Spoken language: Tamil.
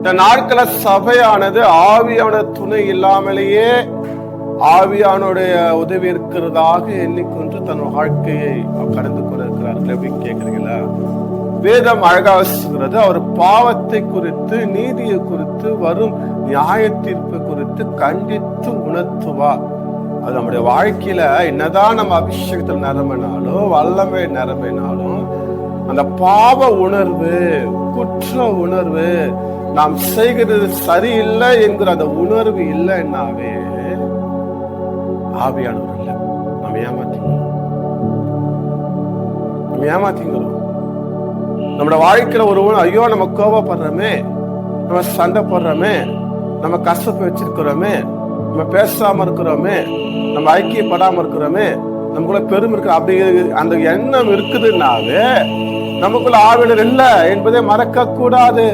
இந்த நாட்கள சபையானது ஆவியான துணை இல்லாமலேயே ஆவியானுடைய உதவி இருக்கிறதாக எண்ணிக்கொண்டு தன் வாழ்க்கையை கடந்து கொண்டிருக்கிறார்கள் அப்படின்னு கேக்குறீங்களா வேதம் அழகாக சொல்கிறது அவர் பாவத்தை குறித்து நீதியை குறித்து வரும் நியாய தீர்ப்பு குறித்து கண்டித்து உணர்த்துவார். அது நம்முடைய வாழ்க்கையில என்னதான் நம்ம அபிஷேகத்தில் நிரம்பினாலும் வல்லமை நிரம்பினாலும் அந்த பாவ உணர்வு குற்ற உணர்வு நாம் செய்கிறது சரியில்லை என்கிற அந்த உணர்வு இல்லைன்னாவே ஆவியானவர் இல்லை. நம்ம ஏமாத்திக்கிறோம் நம்ம ஏமாத்திக்கிறோம் நம்மளோட வாழ்க்கையில ஒருவன் ஐயோ நம்ம கோபப்படுறோமே நம்ம சண்டை போடுறோமே நம்ம கஷ்டத்தை வச்சிருக்கிறோமே நம்ம பேசாம இருக்கிறோமே நம்ம ஐக்கியப்படாம இருக்கிறோமே நமக்குள்ள பெருமை இருக்கு. அப்படி அந்த எண்ணம் இருக்குதுன்னாவே நமக்குள்ள ஆவினர் இல்லை என்பதை மறக்க கூடாது